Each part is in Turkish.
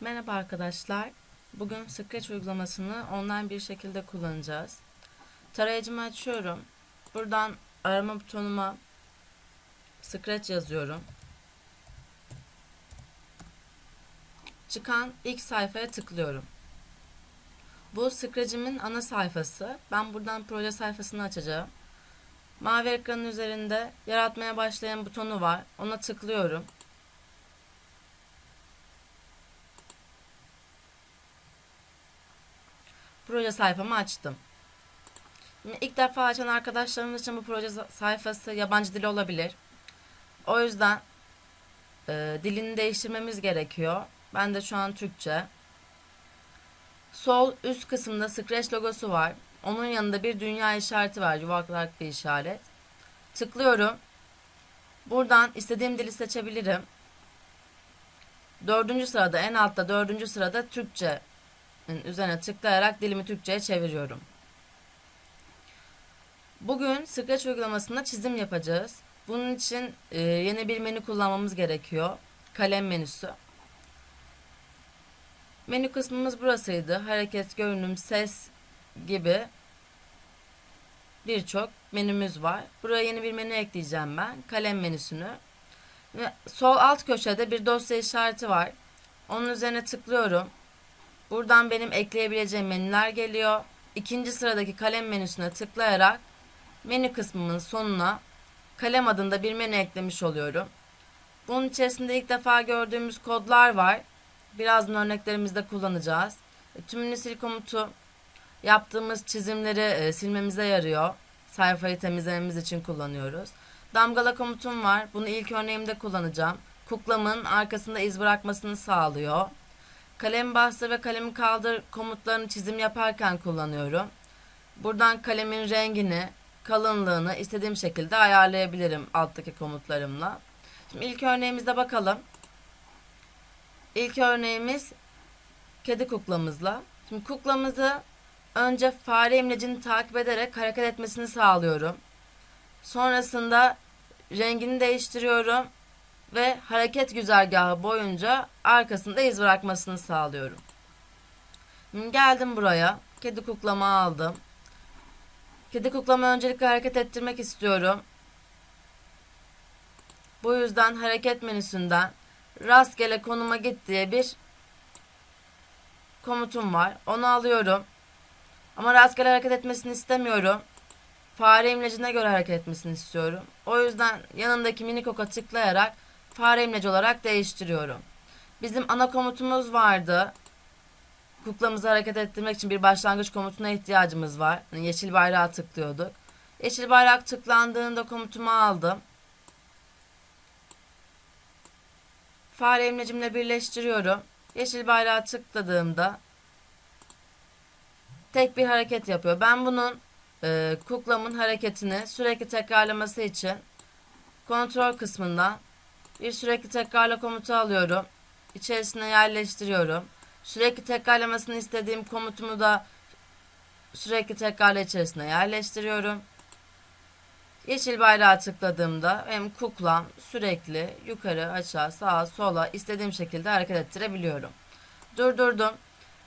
Merhaba arkadaşlar. Bugün Scratch uygulamasını online bir şekilde kullanacağız. Tarayıcımı açıyorum. Buradan arama butonuma Scratch yazıyorum. Çıkan ilk sayfaya tıklıyorum. Bu Scratch'imin ana sayfası. Ben buradan proje sayfasını açacağım. Mavi ekranın üzerinde yaratmaya başlayan butonu var. Ona tıklıyorum. Proje sayfamı açtım. Şimdi ilk defa açan arkadaşlarımız için bu proje sayfası yabancı dil olabilir. O yüzden e, dilini değiştirmemiz gerekiyor. Ben de şu an Türkçe. Sol üst kısımda Scratch logosu var. Onun yanında bir dünya işareti var. Yuvarlak bir işaret. Tıklıyorum. Buradan istediğim dili seçebilirim. Dördüncü sırada en altta dördüncü sırada Türkçe üzerine tıklayarak dilimi Türkçe'ye çeviriyorum. Bugün Scratch uygulamasında çizim yapacağız. Bunun için e, yeni bir menü kullanmamız gerekiyor. Kalem menüsü. Menü kısmımız burasıydı. Hareket, görünüm, ses gibi birçok menümüz var. Buraya yeni bir menü ekleyeceğim ben. Kalem menüsünü. Ve sol alt köşede bir dosya işareti var. Onun üzerine tıklıyorum. Buradan benim ekleyebileceğim menüler geliyor. İkinci sıradaki kalem menüsüne tıklayarak menü kısmının sonuna kalem adında bir menü eklemiş oluyorum. Bunun içerisinde ilk defa gördüğümüz kodlar var. Birazdan örneklerimizde kullanacağız. E, tümünü sil komutu yaptığımız çizimleri e, silmemize yarıyor. Sayfayı temizlememiz için kullanıyoruz. Damgala komutum var. Bunu ilk örneğimde kullanacağım. Kuklamın arkasında iz bırakmasını sağlıyor. Kalem bastır ve kalemi kaldır komutlarını çizim yaparken kullanıyorum. Buradan kalemin rengini, kalınlığını istediğim şekilde ayarlayabilirim alttaki komutlarımla. Şimdi ilk örneğimize bakalım. İlk örneğimiz kedi kuklamızla. Şimdi kuklamızı önce fare imlecini takip ederek hareket etmesini sağlıyorum. Sonrasında rengini değiştiriyorum ve hareket güzergahı boyunca arkasında iz bırakmasını sağlıyorum. Geldim buraya. Kedi kuklamı aldım. Kedi kuklamı öncelikle hareket ettirmek istiyorum. Bu yüzden hareket menüsünden rastgele konuma git diye bir komutum var. Onu alıyorum. Ama rastgele hareket etmesini istemiyorum. Fare imlecine göre hareket etmesini istiyorum. O yüzden yanındaki mini oka tıklayarak fare imleci olarak değiştiriyorum. Bizim ana komutumuz vardı. Kuklamızı hareket ettirmek için bir başlangıç komutuna ihtiyacımız var. Yani yeşil bayrağı tıklıyorduk. Yeşil bayrak tıklandığında komutumu aldım. Fare imlecimle birleştiriyorum. Yeşil bayrağı tıkladığımda tek bir hareket yapıyor. Ben bunun e, kuklamın hareketini sürekli tekrarlaması için kontrol kısmından bir sürekli tekrarla komutu alıyorum. İçerisine yerleştiriyorum. Sürekli tekrarlamasını istediğim komutumu da sürekli tekrarla içerisine yerleştiriyorum. Yeşil bayrağı tıkladığımda hem kuklam sürekli yukarı aşağı sağa sola istediğim şekilde hareket ettirebiliyorum. Durdurdum.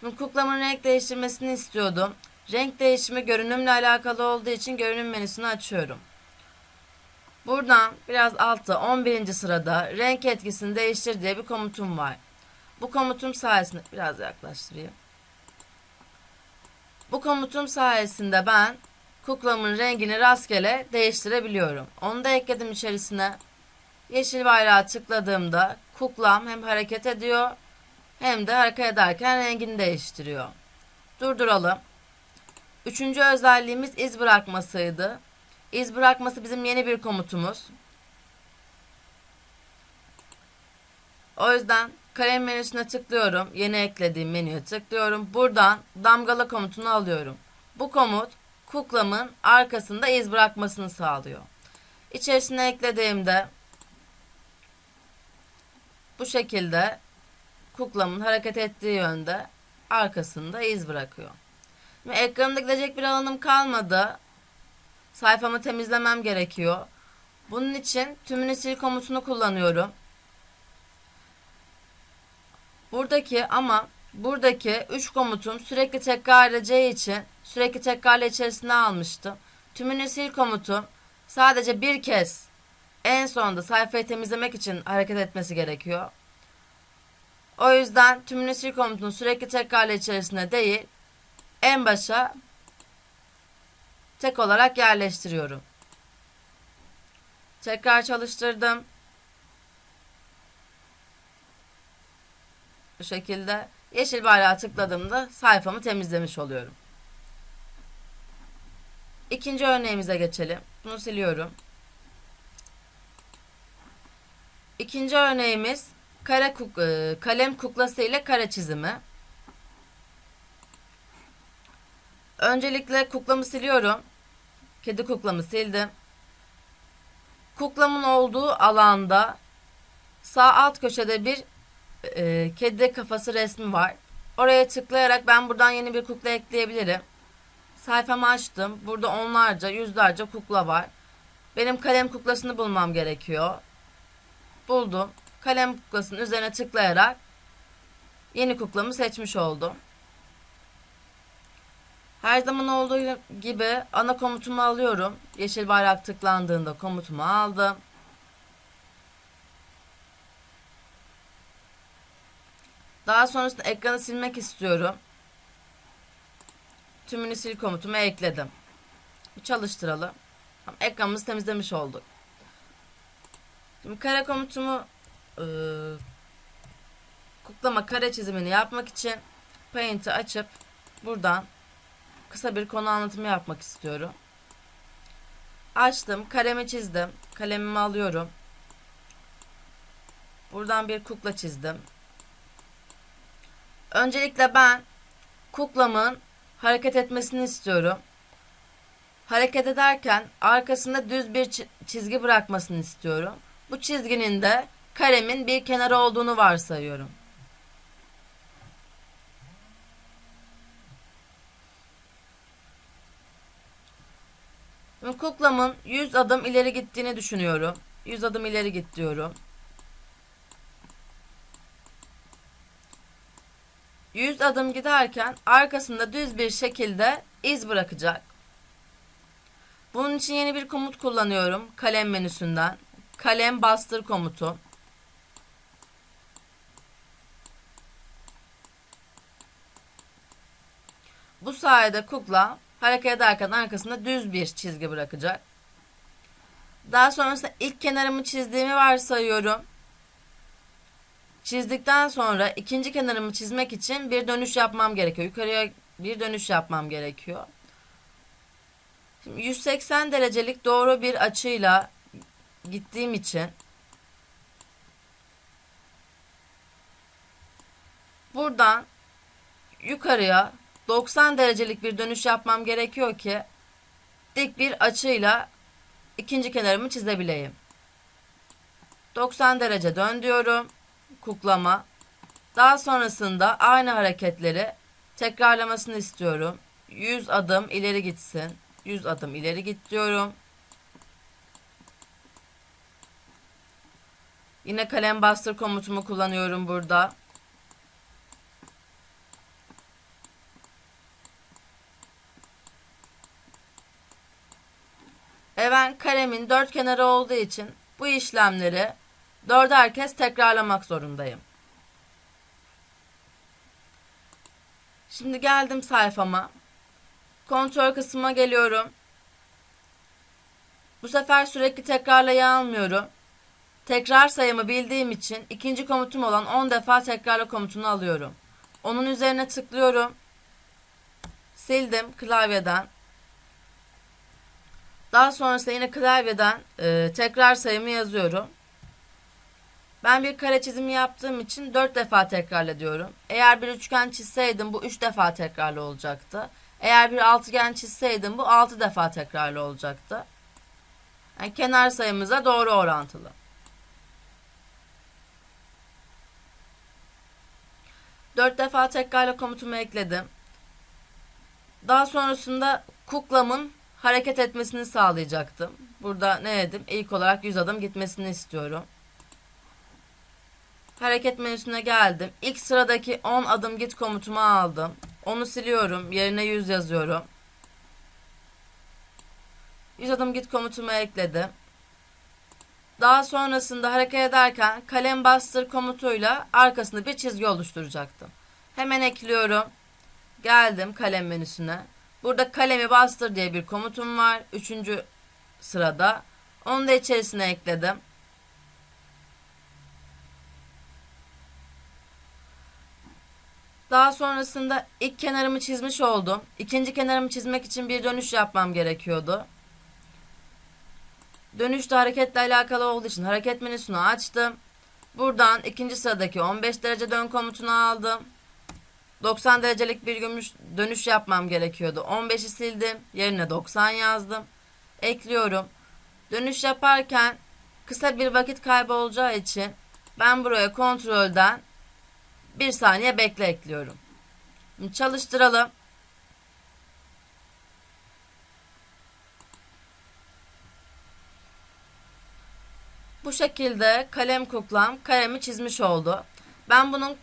Şimdi kuklamın renk değiştirmesini istiyordum. Renk değişimi görünümle alakalı olduğu için görünüm menüsünü açıyorum. Buradan biraz altta 11. sırada renk etkisini değiştir diye bir komutum var. Bu komutum sayesinde biraz yaklaştırayım. Bu komutum sayesinde ben kuklamın rengini rastgele değiştirebiliyorum. Onu da ekledim içerisine. Yeşil bayrağı tıkladığımda kuklam hem hareket ediyor hem de hareket ederken rengini değiştiriyor. Durduralım. Üçüncü özelliğimiz iz bırakmasıydı. İz bırakması bizim yeni bir komutumuz. O yüzden kalem menüsüne tıklıyorum. Yeni eklediğim menüye tıklıyorum. Buradan damgala komutunu alıyorum. Bu komut kuklamın arkasında iz bırakmasını sağlıyor. İçerisine eklediğimde bu şekilde kuklamın hareket ettiği yönde arkasında iz bırakıyor. Ekranımda gidecek bir alanım kalmadı sayfamı temizlemem gerekiyor. Bunun için tümünü sil komutunu kullanıyorum. Buradaki ama buradaki 3 komutum sürekli tekrar edeceği için sürekli tekrarla içerisine almıştım. Tümünü sil komutum sadece bir kez en sonunda sayfayı temizlemek için hareket etmesi gerekiyor. O yüzden tümünü sil komutunu sürekli tekrarla içerisine değil en başa tek olarak yerleştiriyorum. Tekrar çalıştırdım. Bu şekilde yeşil bayrağı tıkladığımda sayfamı temizlemiş oluyorum. İkinci örneğimize geçelim. Bunu siliyorum. İkinci örneğimiz kare kuk e, kalem kuklası ile kare çizimi. Öncelikle kuklamı siliyorum. Kedi kuklamı sildim. Kuklamın olduğu alanda sağ alt köşede bir e, kedi kafası resmi var. Oraya tıklayarak ben buradan yeni bir kukla ekleyebilirim. Sayfamı açtım. Burada onlarca, yüzlerce kukla var. Benim kalem kuklasını bulmam gerekiyor. Buldum. Kalem kuklasının üzerine tıklayarak yeni kuklamı seçmiş oldum. Her zaman olduğu gibi ana komutumu alıyorum. Yeşil bayrak tıklandığında komutumu aldım. Daha sonrasında ekranı silmek istiyorum. Tümünü sil komutumu ekledim. Çalıştıralım. Ekranımızı temizlemiş olduk. Şimdi kare komutumu e, kuklama kare çizimini yapmak için Paint'i açıp buradan kısa bir konu anlatımı yapmak istiyorum. Açtım, kalemi çizdim. Kalemimi alıyorum. Buradan bir kukla çizdim. Öncelikle ben kuklamın hareket etmesini istiyorum. Hareket ederken arkasında düz bir çizgi bırakmasını istiyorum. Bu çizginin de karemin bir kenarı olduğunu varsayıyorum. Kuklamın 100 adım ileri gittiğini düşünüyorum. 100 adım ileri git diyorum. 100 adım giderken arkasında düz bir şekilde iz bırakacak. Bunun için yeni bir komut kullanıyorum kalem menüsünden. Kalem bastır komutu. Bu sayede kukla hareket ederken arkasında düz bir çizgi bırakacak. Daha sonrasında ilk kenarımı çizdiğimi varsayıyorum. Çizdikten sonra ikinci kenarımı çizmek için bir dönüş yapmam gerekiyor. Yukarıya bir dönüş yapmam gerekiyor. Şimdi 180 derecelik doğru bir açıyla gittiğim için buradan yukarıya 90 derecelik bir dönüş yapmam gerekiyor ki dik bir açıyla ikinci kenarımı çizebileyim. 90 derece dön diyorum kuklama. Daha sonrasında aynı hareketleri tekrarlamasını istiyorum. 100 adım ileri gitsin. 100 adım ileri git diyorum. Yine kalem bastır komutumu kullanıyorum burada. Ben karemin dört kenarı olduğu için bu işlemleri dörder kez tekrarlamak zorundayım. Şimdi geldim sayfama. Kontrol kısmına geliyorum. Bu sefer sürekli tekrarlayı almıyorum. Tekrar sayımı bildiğim için ikinci komutum olan 10 defa tekrarla komutunu alıyorum. Onun üzerine tıklıyorum. Sildim klavyeden. Daha sonrasında yine klavyeden e, tekrar sayımı yazıyorum. Ben bir kare çizimi yaptığım için 4 defa tekrarla diyorum. Eğer bir üçgen çizseydim bu 3 defa tekrarlı olacaktı. Eğer bir altıgen çizseydim bu 6 defa tekrarlı olacaktı. Yani kenar sayımıza doğru orantılı. Dört defa tekrarla komutumu ekledim. Daha sonrasında kuklamın hareket etmesini sağlayacaktım. Burada ne dedim? İlk olarak 100 adım gitmesini istiyorum. Hareket menüsüne geldim. İlk sıradaki 10 adım git komutumu aldım. Onu siliyorum. Yerine 100 yazıyorum. 100 adım git komutumu ekledim. Daha sonrasında hareket ederken kalem bastır komutuyla arkasında bir çizgi oluşturacaktım. Hemen ekliyorum. Geldim kalem menüsüne. Burada kalemi bastır diye bir komutum var. Üçüncü sırada. Onu da içerisine ekledim. Daha sonrasında ilk kenarımı çizmiş oldum. İkinci kenarımı çizmek için bir dönüş yapmam gerekiyordu. Dönüşte hareketle alakalı olduğu için hareket menüsünü açtım. Buradan ikinci sıradaki 15 derece dön komutunu aldım. 90 derecelik bir gümüş dönüş yapmam gerekiyordu. 15'i sildim. Yerine 90 yazdım. Ekliyorum. Dönüş yaparken kısa bir vakit kaybı olacağı için ben buraya kontrolden bir saniye bekle ekliyorum. Çalıştıralım. Bu şekilde kalem kuklam karemi çizmiş oldu. Ben bunun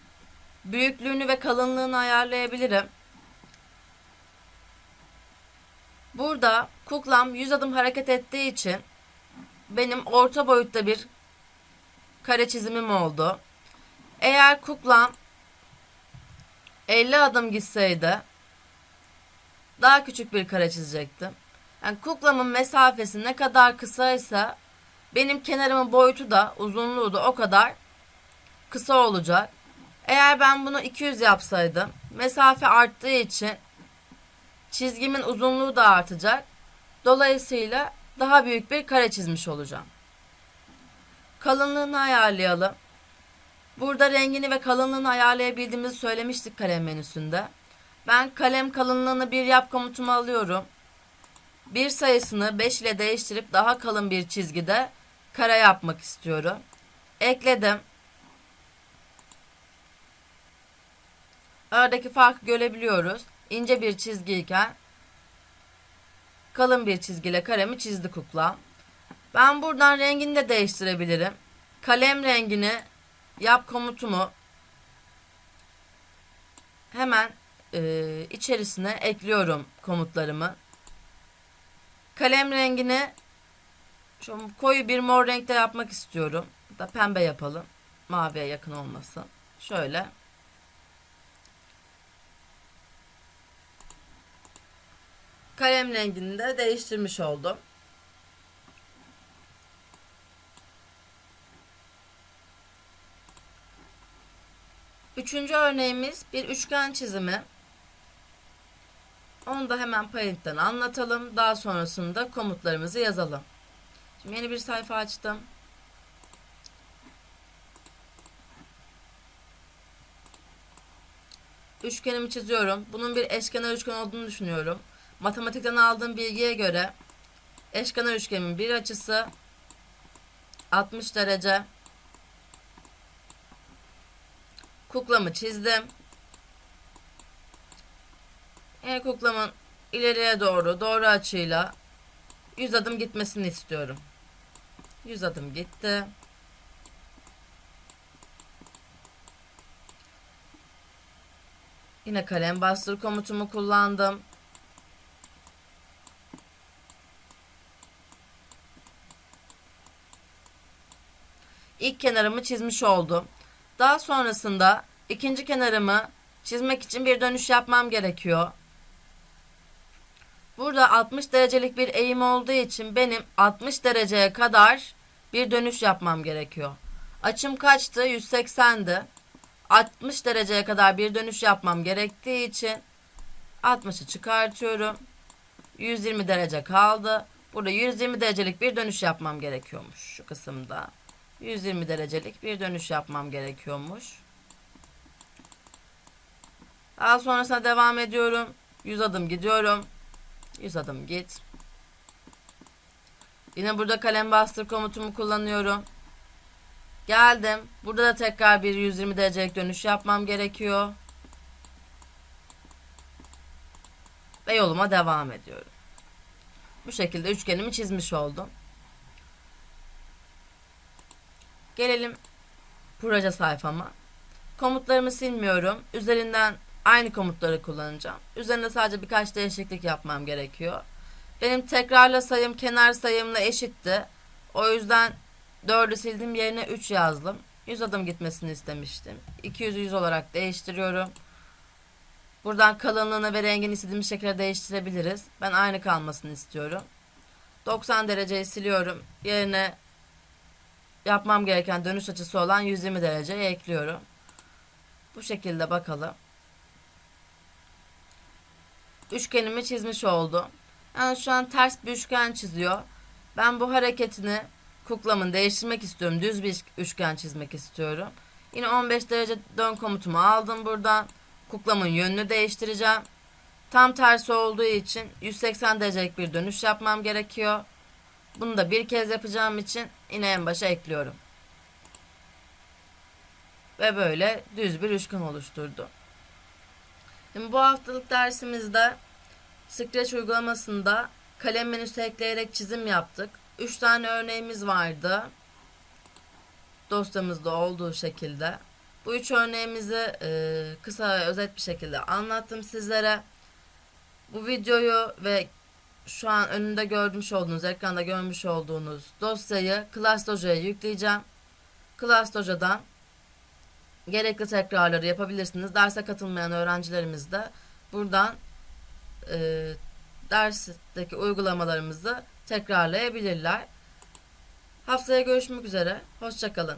büyüklüğünü ve kalınlığını ayarlayabilirim. Burada kuklam 100 adım hareket ettiği için benim orta boyutta bir kare çizimim oldu. Eğer kuklam 50 adım gitseydi daha küçük bir kare çizecektim. Yani kuklamın mesafesi ne kadar kısaysa benim kenarımın boyutu da uzunluğu da o kadar kısa olacak. Eğer ben bunu 200 yapsaydım mesafe arttığı için çizgimin uzunluğu da artacak. Dolayısıyla daha büyük bir kare çizmiş olacağım. Kalınlığını ayarlayalım. Burada rengini ve kalınlığını ayarlayabildiğimizi söylemiştik kalem menüsünde. Ben kalem kalınlığını bir yap komutumu alıyorum. Bir sayısını 5 ile değiştirip daha kalın bir çizgide kare yapmak istiyorum. Ekledim. Aradaki farkı görebiliyoruz. İnce bir çizgiyken kalın bir çizgiyle karemi çizdi kukla. Ben buradan rengini de değiştirebilirim. Kalem rengini yap komutumu hemen e, içerisine ekliyorum komutlarımı. Kalem rengini şu koyu bir mor renkte yapmak istiyorum. Da pembe yapalım. Maviye yakın olmasın. Şöyle. Kalem rengini de değiştirmiş oldum. Üçüncü örneğimiz bir üçgen çizimi. Onu da hemen Paint'ten anlatalım. Daha sonrasında komutlarımızı yazalım. Şimdi yeni bir sayfa açtım. Üçgenimi çiziyorum. Bunun bir eşkenar üçgen olduğunu düşünüyorum. Matematikten aldığım bilgiye göre eşkenar üçgenin bir açısı 60 derece. Kuklamı çizdim. Yine kuklamın ileriye doğru doğru açıyla 100 adım gitmesini istiyorum. 100 adım gitti. Yine kalem bastır komutumu kullandım. İlk kenarımı çizmiş oldum. Daha sonrasında ikinci kenarımı çizmek için bir dönüş yapmam gerekiyor. Burada 60 derecelik bir eğim olduğu için benim 60 dereceye kadar bir dönüş yapmam gerekiyor. Açım kaçtı? 180'di. 60 dereceye kadar bir dönüş yapmam gerektiği için 60'ı çıkartıyorum. 120 derece kaldı. Burada 120 derecelik bir dönüş yapmam gerekiyormuş şu kısımda. 120 derecelik bir dönüş yapmam gerekiyormuş. Daha sonrasında devam ediyorum. 100 adım gidiyorum. 100 adım git. Yine burada kalem bastır komutumu kullanıyorum. Geldim. Burada da tekrar bir 120 derecelik dönüş yapmam gerekiyor. Ve yoluma devam ediyorum. Bu şekilde üçgenimi çizmiş oldum. Gelelim proje sayfama. Komutlarımı silmiyorum. Üzerinden aynı komutları kullanacağım. Üzerinde sadece birkaç değişiklik yapmam gerekiyor. Benim tekrarla sayım kenar sayımla eşitti. O yüzden 4'ü sildim yerine 3 yazdım. 100 adım gitmesini istemiştim. 200'ü 100 olarak değiştiriyorum. Buradan kalınlığını ve rengini istediğimiz şekilde değiştirebiliriz. Ben aynı kalmasını istiyorum. 90 dereceyi siliyorum. Yerine yapmam gereken dönüş açısı olan 120 dereceyi ekliyorum. Bu şekilde bakalım. Üçgenimi çizmiş oldum. Yani şu an ters bir üçgen çiziyor. Ben bu hareketini kuklamın değiştirmek istiyorum. Düz bir üçgen çizmek istiyorum. Yine 15 derece dön komutumu aldım buradan. Kuklamın yönünü değiştireceğim. Tam tersi olduğu için 180 derecelik bir dönüş yapmam gerekiyor. Bunu da bir kez yapacağım için yine en başa ekliyorum. Ve böyle düz bir üçgen oluşturdu. Şimdi bu haftalık dersimizde Scratch uygulamasında kalem menüsü ekleyerek çizim yaptık. 3 tane örneğimiz vardı. Dosyamızda olduğu şekilde. Bu üç örneğimizi e, kısa ve özet bir şekilde anlattım sizlere. Bu videoyu ve şu an önünde görmüş olduğunuz, ekranda görmüş olduğunuz dosyayı Class Dojo'ya yükleyeceğim. Class Dojo'dan gerekli tekrarları yapabilirsiniz. Derse katılmayan öğrencilerimiz de buradan e, dersteki uygulamalarımızı tekrarlayabilirler. Haftaya görüşmek üzere. Hoşçakalın.